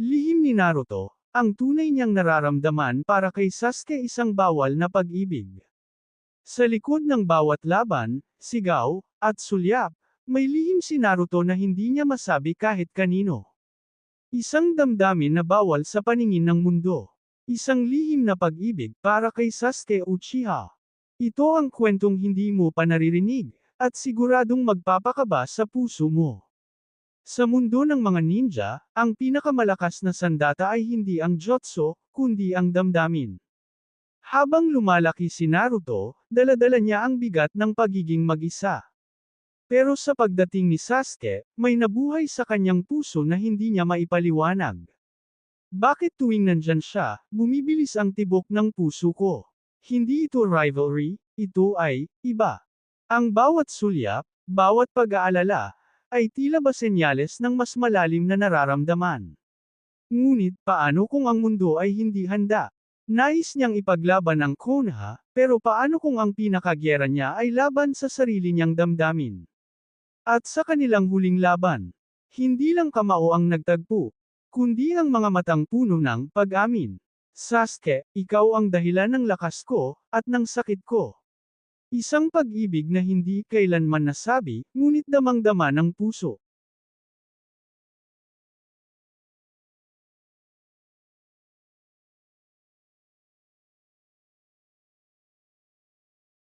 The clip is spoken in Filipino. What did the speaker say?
Lihim ni Naruto, ang tunay niyang nararamdaman para kay Sasuke isang bawal na pag-ibig. Sa likod ng bawat laban, sigaw, at sulyap, may lihim si Naruto na hindi niya masabi kahit kanino. Isang damdamin na bawal sa paningin ng mundo. Isang lihim na pag-ibig para kay Sasuke Uchiha. Ito ang kwentong hindi mo pa naririnig, at siguradong magpapakaba sa puso mo. Sa mundo ng mga ninja, ang pinakamalakas na sandata ay hindi ang jutsu, kundi ang damdamin. Habang lumalaki si Naruto, daladala niya ang bigat ng pagiging mag-isa. Pero sa pagdating ni Sasuke, may nabuhay sa kanyang puso na hindi niya maipaliwanag. Bakit tuwing nandyan siya, bumibilis ang tibok ng puso ko? Hindi ito rivalry, ito ay, iba. Ang bawat sulyap, bawat pag-aalala, ay tila ba senyales ng mas malalim na nararamdaman. Ngunit paano kung ang mundo ay hindi handa? Nais niyang ipaglaban ang Konoha, pero paano kung ang pinakagyera niya ay laban sa sarili niyang damdamin? At sa kanilang huling laban, hindi lang kamao ang nagtagpo, kundi ang mga matang puno ng pag-amin. Sasuke, ikaw ang dahilan ng lakas ko, at ng sakit ko. Isang pag-ibig na hindi kailanman nasabi, ngunit damang-dama ng puso.